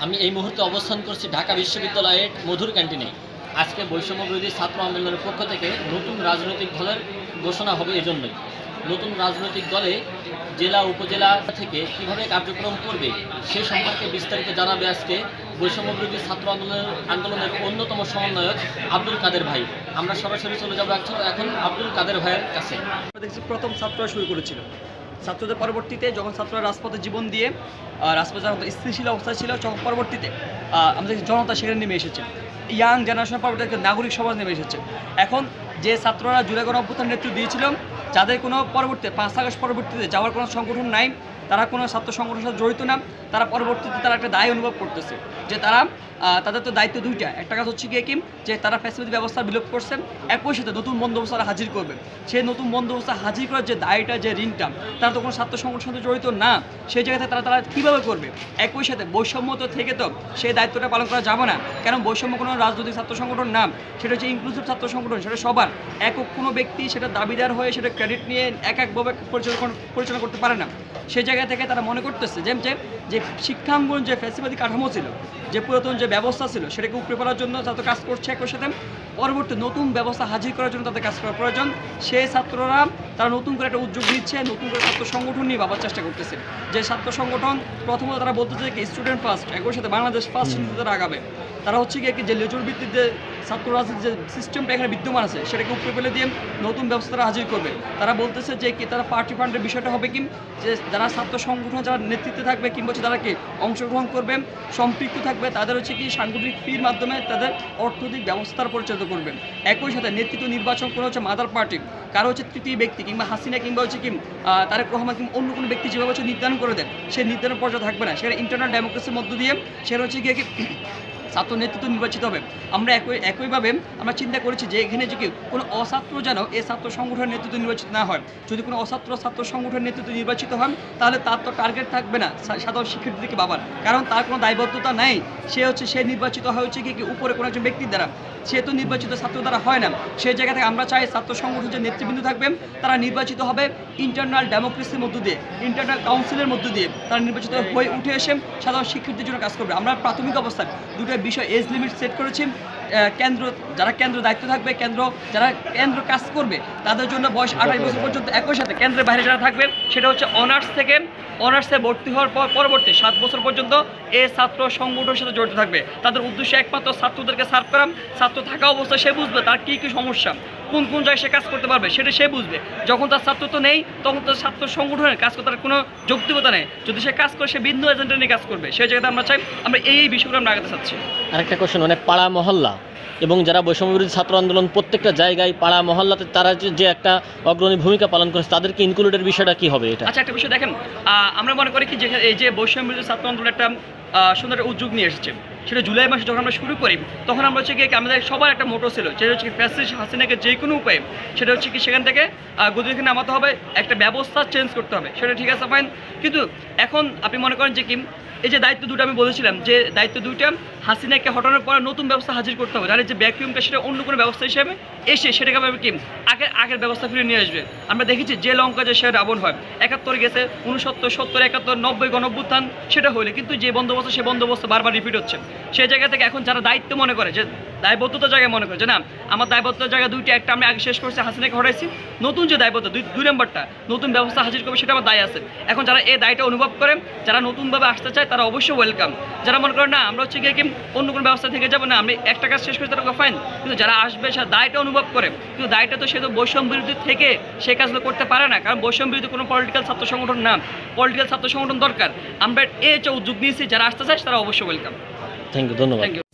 আমি এই মুহূর্তে অবস্থান করছি ঢাকা বিশ্ববিদ্যালয়ের মধুর ক্যান্টিনে। আজকে বৈষম্য বিরোধী ছাত্র আন্দোলনের পক্ষ থেকে নতুন রাজনৈতিক দলের ঘোষণা হবে এজন্যই। নতুন রাজনৈতিক দলে জেলা, উপজেলা থেকে কীভাবে কার্যক্রম করবে, সে সম্পর্কে বিস্তারিত জানাবে আজকে বৈষম্য বিরোধী ছাত্র আন্দোলনের আন্দোলনের অন্যতম সমন্বয়ক আব্দুল কাদের ভাই। আমরা সরাসরি চলে যাব এখন- আব্দুল কাদের ভাইয়ের কাছে। দেখছি প্রথম ছাত্ররা শুরু করেছিল। ছাত্রদের পরবর্তীতে যখন ছাত্ররা রাজপথে জীবন দিয়ে রাজপথে স্থিতিশীল অবস্থায় ছিল, তখন পরবর্তীতে আমাদের জনতা সেখানে নেমে এসেছে। ইয়াং জেনারেশন পরবর্তীতে নাগরিক সমাজ নেমে এসেছে। এখন যে ছাত্ররা জুলাই গণ অভ্যুত্থান নেতৃত্ব দিয়েছিল যাদের কোনো পরবর্তী পাঁচ আগস্ট পরবর্তীতে যাওয়ার কোনো সংগঠন নাই, তারা কোনো ছাত্র সংগঠনের সাথে জড়িত না, তারা পরবর্তীতে তারা একটা দায় অনুভব করতেছে। যে তারা তাদের তো দায়িত্ব দুইটা। একটা কাজ হচ্ছে গিয়ে কি? যে তারা ফ্যাসিলিটি ব্যবস্থা বিলোপ করছেন একই সাথে নতুন বন্দোবস্ত তারা হাজির করবে। সেই নতুন বন্দোবস্ত হাজির করার যে দায়টা, যে ঋণটা, তারা তো কোনো ছাত্র সংগঠনের সাথে জড়িত না। সেই জায়গাতে তারা তারা কীভাবে করবে? একই সাথে বৈষম্য তো থেকে তো সেই দায়িত্বটা পালন করা যাবে না। কারণ বৈষম্য কোনো রাজনৈতিক ছাত্র সংগঠন না। সেটা হচ্ছে ইনক্লুসিভ ছাত্র সংগঠন, সেটা সবার। একক কোনো ব্যক্তি সেটা দাবিদার হয়ে সেটা ক্রেডিট নিয়ে এক একভাবে পরিচালনা পরিচালনা করতে পারে না। সেই জায়গা থেকে তারা মনে করতেছে যে যে যে শিক্ষাঙ্গন যে ফ্যাসিবাদী কাঠামো ছিল যে পুরাতন যে ব্যবস্থা ছিল সেটাকে উপরে করার জন্য তারা তো কাজ করছে একই সাথে। পরবর্তী নতুন ব্যবস্থা হাজির করার জন্য তাদের কাজ করা প্রয়োজন। সেই ছাত্ররা তারা নতুন করে একটা উদ্যোগ নিচ্ছে নতুন করে ছাত্র সংগঠন নিয়ে ভাবার চেষ্টা করতেছে। যে ছাত্র সংগঠন প্রথমত তারা বলতেছে যে স্টুডেন্ট ফার্স্ট একই সাথে বাংলাদেশ ফার্স্ট তারা আগাবে। তারা হচ্ছে গিয়ে যে লেজুর ভিত্তিক যে ছাত্র রাজনীতির যে সিস্টেমটা এখানে বিদ্যমান আছে, সেটাকে উপরে ফেলে দিয়ে নতুন ব্যবস্থা তারা হাজির করবে। তারা বলতেছে যে কি তারা পার্টি ফান্ডের বিষয়টা হবে কি? যে যারা ছাত্র সংগঠন, যারা নেতৃত্বে থাকবে কিংবা হচ্ছে তারা কি অংশগ্রহণ করবে, সম্পৃক্ত থাকবে, তাদের হচ্ছে কি সাংগঠনিক ফির মাধ্যমে তাদের অর্থনৈতিক ব্যবস্থার পরিচালিত করবে। একই সাথে নেতৃত্ব নির্বাচন করে হচ্ছে মাদার পার্টি কারও হচ্ছে তৃতীয় ব্যক্তি কিংবা হাসিনা কিংবা হচ্ছে কি তারেক রহমান কিংবা অন্য কোনো ব্যক্তি যেভাবে হচ্ছে নির্ধারণ করে দেন সেই নির্ধারণ পর্যায়ে থাকবে না। সেটা ইন্টারনাল ডেমোক্রেসির মধ্য দিয়ে সেটা হচ্ছে গিয়ে কি ছাত্র নেতৃত্ব নির্বাচিত হবে। আমরা একই একইভাবে আমরা চিন্তা করেছি যে এখানে যে কি কোনো অছাত্র যেন এই ছাত্র সংগঠনের নেতৃত্ব নির্বাচিত না হয়, যদি কোনো অছাত্র ছাত্র সংগঠনের নেতৃত্ব নির্বাচিত হয় তাহলে তার তো টার্গেট থাকবে না সাধারণ শিক্ষার্থীদেরকে বাবার কারণ তার কোনো দায়বদ্ধতা নেই। সে হচ্ছে, সে নির্বাচিত হয় হচ্ছে কি উপরে কোনো একজন ব্যক্তির দ্বারা। সে তো নির্বাচিত ছাত্র দ্বারা হয় না। সেই জায়গা থেকে আমরা চাই ছাত্র সংগঠন যে নেতৃবৃন্দ থাকবে তারা নির্বাচিত হবে ইন্টারনাল ডেমোক্রেসির মধ্য দিয়ে ইন্টারনাল কাউন্সিলের মধ্য দিয়ে। তারা নির্বাচিত হয়ে উঠে এসে সাধারণ শিক্ষার্থীর জন্য কাজ করবে। আমরা প্রাথমিক অবস্থায় দুটো বিষয় এজ লিমিট সেট করেছি কেন্দ্র যারা কেন্দ্র দায়িত্ব থাকবে কেন্দ্র যারা কেন্দ্র কাজ করবে তাদের জন্য বয়স আঠাশ বছর পর্যন্ত একই সাথে কেন্দ্রের বাইরে যারা থাকবে সেটা হচ্ছে অনার্স থেকে অনার্সে ভর্তি হওয়ার পর পরবর্তী সাত বছর পর্যন্ত এ ছাত্র সংগঠনের সাথে জড়িত থাকবে। তাদের উদ্দেশ্য একমাত্র ছাত্রদেরকে সার্ভ করা। ছাত্র থাকা অবস্থায় সে বুঝবে তার কী কী সমস্যা, কোন কোন জায়গায় সে কাজ করতে পারবে, সেটা সে বুঝবে। যখন তার ছাত্র তো নেই, তখন তার ছাত্র সংগঠনের কাজ করার কোনো যৌক্তিকতা নেই। যদি সে কাজ করে, সে বিন্দু এজেন্ডা নিয়ে কাজ করবে। সেই জায়গাতে আমরা চাই, আমরা এই এই বিষয়গুলো আমরা আগাতে চাচ্ছি। আরেকটা কোশ্চেন মানে পাড়া মহল্লা এবং যারা বৈষম্য বিরোধী ছাত্র আন্দোলন প্রত্যেকটা জায়গায়, পাড়া, মহল্লাতে তারা যে একটা অগ্রণী ভূমিকা পালন করেছে, তাদেরকে ইনক্লুডের বিষয়টা কি হবে এটা? আচ্ছা একটা বিষয় দেখেন আমরা মনে করি কি যে এই যে বৈষম্য বিরোধী ছাত্র আন্দোলন একটা সুন্দর উদ্যোগ নিয়ে এসেছে। সেটা জুলাই মাসে যখন আমরা শুরু করি, তখন আমরা হচ্ছে কি আমাদের সবার একটা মোটো ছিল যেটা হচ্ছে ফ্যাসিলিটি হাসিনাকে যে কোনো উপায়ে, সেটা হচ্ছে কি সেখান থেকে গদিকে নামাতে হবে, একটা ব্যবস্থা চেঞ্জ করতে হবে। সেটা ঠিক আছে ফাইন কিন্তু এখন আপনি মনে করেন যে কি এই যে দায়িত্ব দুটো আমি বলেছিলাম, যে দায়িত্ব দুইটা হাসিনাকে হটানোর পরে নতুন ব্যবস্থা হাজির করতে হবে তাহলে যে ব্যাকিউমটা সেটা অন্য কোনো ব্যবস্থা হিসেবে এসে সেটাকে আমি কি আগের আগের ব্যবস্থা ফিরে নিয়ে আসবে। আমরা দেখেছি যে লঙ্কা যে সে রাবণ হয়, একাত্তর গেছে, উনসত্তর, সত্তর, একাত্তর, নব্বই গণভ্যুত্থান সেটা হইলে, কিন্তু যে বন্দোবস্ত, সে বন্দোবস্ত বারবার রিপিট হচ্ছে। সেই জায়গা থেকে এখন যারা দায়িত্ব মনে করে, যে দায়বদ্ধতার জায়গায় মনে করে যে না? আমার দায়বদ্ধতার জায়গা দুইটা একটা আমি আগে শেষ করছি হাসিনাকে হটাইছি নতুন যে দায়বদ্ধ দুই দুই নম্বরটা নতুন ব্যবস্থা হাজির করবে সেটা আমার দায় আছে। এখন যারা এই দায়টা অনুভব করে যারা নতুনভাবে আসতে চায় তারা অবশ্যই ওয়েলকাম যারা মনে করে না আমরা হচ্ছে গিয়ে কি অন্য কোনো ব্যবস্থা থেকে যাব না আমি একটা কাজ শেষ করতে তারা ফাইন কিন্তু যারা আসবে সে দায়টা অনুভব করে কিন্তু দায়টা তো সে তো বৈষম্য বিরোধী থেকে সে কাজগুলো করতে পারে না কারণ বৈষম্য বিরোধী কোনো পলিটিক্যাল ছাত্র সংগঠন না। পলিটিক্যাল ছাত্র সংগঠন দরকার। আমরা এ যে উদ্যোগ নিয়েছি যারা আসতে চায় তারা অবশ্যই ওয়েলকাম থ্যাংক ইউ ধন্যবাদ। Thank you